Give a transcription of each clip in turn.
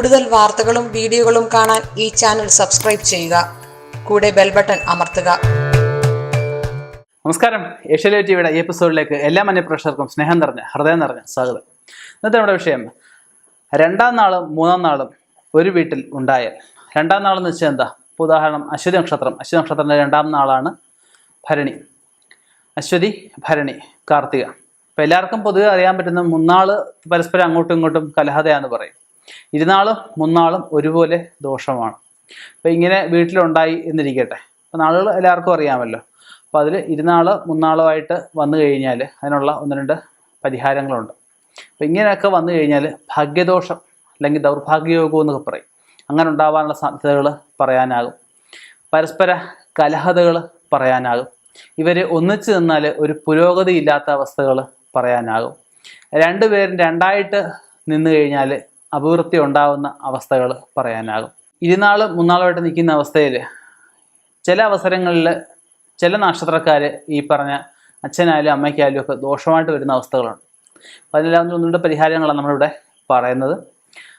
കൂടുതൽ വാർത്തകളും വീഡിയോകളും കാണാൻ ഈ ചാനൽ സബ്സ്ക്രൈബ് ചെയ്യുക. കൂടെ ബെൽ ബട്ടൺ അമർത്തുക. നമസ്കാരം. ഏഷ്യലേ ടിവിയുടെ എപ്പിസോഡിലേക്ക് എല്ലാ മന്യപ്രേക്ഷകർക്കും സ്നേഹം നിറഞ്ഞ ഹൃദയം നിറഞ്ഞ സ്വാഗതം. ഇന്നത്തെ നമ്മുടെ വിഷയം രണ്ടാം നാളും മൂന്നാം നാളും ഒരു വീട്ടിൽ ഉണ്ടായാൽ. രണ്ടാം നാളെന്ന് വെച്ചാൽ എന്താ? ഉദാഹരണം അശ്വതി നക്ഷത്രം. അശ്വതി നക്ഷത്രത്തിന്റെ രണ്ടാം നാളാണ് ഭരണി. അശ്വതി ഭരണി കാർത്തിക. അപ്പോൾ എല്ലാവർക്കും പൊതുവെ അറിയാൻ പറ്റുന്ന മൂന്നാൾ പരസ്പരം അങ്ങോട്ടും ഇങ്ങോട്ടും കലഹതയാന്ന് പറയും. ഇരുനാളും മുന്നാളും ഒരുപോലെ ദോഷമാണ്. അപ്പോൾ ഇങ്ങനെ വീട്ടിലുണ്ടായി എന്നിരിക്കട്ടെ. അപ്പോൾ നാളുകൾ എല്ലാവർക്കും അറിയാമല്ലോ. അപ്പോൾ അതിൽ ഇരുന്നാൾ മുന്നാളുമായിട്ട് വന്നു കഴിഞ്ഞാൽ അതിനുള്ള ഒന്ന് രണ്ട് പരിഹാരങ്ങളുണ്ട്. അപ്പോൾ ഇങ്ങനെയൊക്കെ വന്നു കഴിഞ്ഞാൽ ഭാഗ്യദോഷം അല്ലെങ്കിൽ ദൗർഭാഗ്യയോഗം എന്നൊക്കെ പറയും. അങ്ങനെ ഉണ്ടാവാനുള്ള സാധ്യതകൾ പറയാനാകും. പരസ്പര കലഹതകൾ പറയാനാകും. ഇവർ ഒന്നിച്ചു നിന്നാൽ ഒരു പുരോഗതി ഇല്ലാത്ത അവസ്ഥകൾ പറയാനാകും. രണ്ടുപേരും രണ്ടായിട്ട് നിന്നു കഴിഞ്ഞാൽ അഭിവൃദ്ധി ഉണ്ടാകുന്ന അവസ്ഥകൾ പറയാനാകും. ഇരുന്നാൾ മൂന്നാളുമായിട്ട് നിൽക്കുന്ന അവസ്ഥയിൽ ചില അവസരങ്ങളിൽ ചില നക്ഷത്രക്കാർ ഈ പറഞ്ഞ അച്ഛനായാലും അമ്മയ്ക്കായാലും ഒക്കെ ദോഷമായിട്ട് വരുന്ന അവസ്ഥകളുണ്ട്. അപ്പം അതിനെല്ലാം ഒന്നുകൊണ്ട് പരിഹാരങ്ങളാണ് നമ്മളിവിടെ പറയുന്നത്.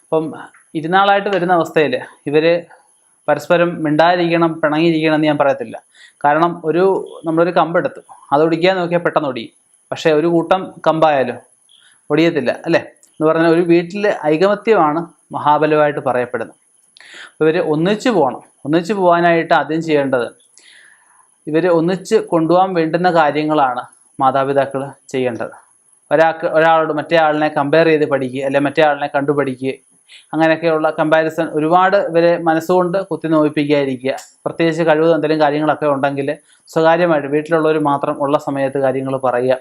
അപ്പം ഇരുന്നാളായിട്ട് വരുന്ന അവസ്ഥയിൽ ഇവർ പരസ്പരം മിണ്ടാതിരിക്കണം പിണങ്ങിയിരിക്കണം എന്ന് ഞാൻ പറയത്തില്ല. കാരണം ഒരു നമ്മളൊരു കമ്പെടുത്തു അത് ഒടിക്കാൻ നോക്കിയാൽ പെട്ടെന്ന് ഒടിയും. പക്ഷേ ഒരു കൂട്ടം കമ്പായാലും ഒടിയത്തില്ല അല്ലേ? എന്ന് പറഞ്ഞാൽ ഒരു വീട്ടിലെ ഐകമത്യമാണ് മഹാബലമായിട്ട് പറയപ്പെടുന്നത്. ഇവർ ഒന്നിച്ച് പോകണം. ഒന്നിച്ച് പോകാനായിട്ട് ആദ്യം ചെയ്യേണ്ടത് ഇവർ ഒന്നിച്ച് കൊണ്ടുപോകാൻ വേണ്ടുന്ന കാര്യങ്ങളാണ് മാതാപിതാക്കൾ ചെയ്യേണ്ടത്. ഒരാൾക്ക് ഒരാളോട് മറ്റേ ആളിനെ കമ്പയർ ചെയ്ത് പഠിക്കുക അല്ലെങ്കിൽ മറ്റേ ആളിനെ കണ്ടു പഠിക്കുക അങ്ങനെയൊക്കെയുള്ള കമ്പാരിസൺ ഒരുപാട് ഇവരെ മനസ്സുകൊണ്ട് കുത്തി നോയിപ്പിക്കാതിരിക്കുക പ്രത്യേകിച്ച് കഴിവ് എന്തെങ്കിലും കാര്യങ്ങളൊക്കെ ഉണ്ടെങ്കിൽ സ്വകാര്യമായിട്ട് വീട്ടിലുള്ളവർ മാത്രം ഉള്ള സമയത്ത് കാര്യങ്ങൾ പറയുക.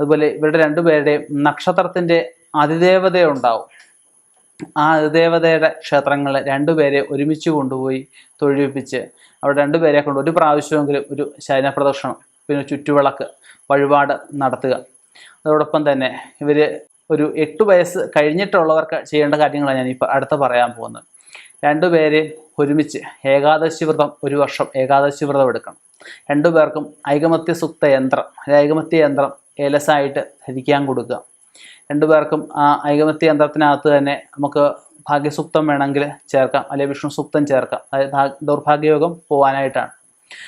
അതുപോലെ ഇവരുടെ രണ്ടുപേരുടെയും നക്ഷത്രത്തിന്റെ അതിദേവത ഉണ്ടാവും. ആ അതിദേവതയുടെ ക്ഷേത്രങ്ങൾ രണ്ടുപേരെ ഒരുമിച്ച് കൊണ്ടുപോയി തൊഴിപ്പിച്ച് അവിടെ രണ്ടുപേരെ കൊണ്ട് ഒരു പ്രാവശ്യമെങ്കിലും ഒരു ശയന പിന്നെ ചുറ്റുവിളക്ക് വഴിപാട് നടത്തുക. അതോടൊപ്പം തന്നെ ഇവർ ഒരു എട്ട് വയസ്സ് കഴിഞ്ഞിട്ടുള്ളവർക്ക് ചെയ്യേണ്ട കാര്യങ്ങളാണ് ഞാൻ ഇപ്പോൾ അടുത്ത് പറയാൻ പോകുന്നത്. രണ്ടുപേരെയും ഒരുമിച്ച് ഏകാദശി വ്രതം ഒരു വർഷം ഏകാദശി വ്രതം എടുക്കണം. രണ്ടുപേർക്കും ഐകമത്യ സുക്ത യന്ത്രം ഐകമത്യ യന്ത്രം ഏലസായിട്ട് ധരിക്കാൻ കൊടുക്കുക. രണ്ടുപേർക്കും ആ ഐകമത്യ യന്ത്രത്തിനകത്ത് തന്നെ നമുക്ക് ഭാഗ്യസൂക്തം വേണമെങ്കിൽ ചേർക്കാം അല്ലെങ്കിൽ വിഷ്ണു സൂക്തം ചേർക്കാം. അതായത് ദൗർഭാഗ്യയോഗം പോകാനായിട്ടാണ്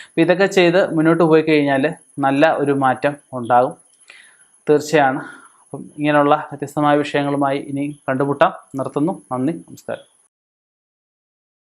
അപ്പോൾ ഇതൊക്കെ ചെയ്ത് മുന്നോട്ട് പോയി കഴിഞ്ഞാൽ നല്ല ഒരു മാറ്റം ഉണ്ടാകും. തീർച്ചയാണ്. അപ്പം ഇങ്ങനെയുള്ള വ്യത്യസ്തമായ വിഷയങ്ങളുമായി ഇനി കണ്ടുമുട്ടാം. നിർത്തുന്നു. നന്ദി. നമസ്കാരം.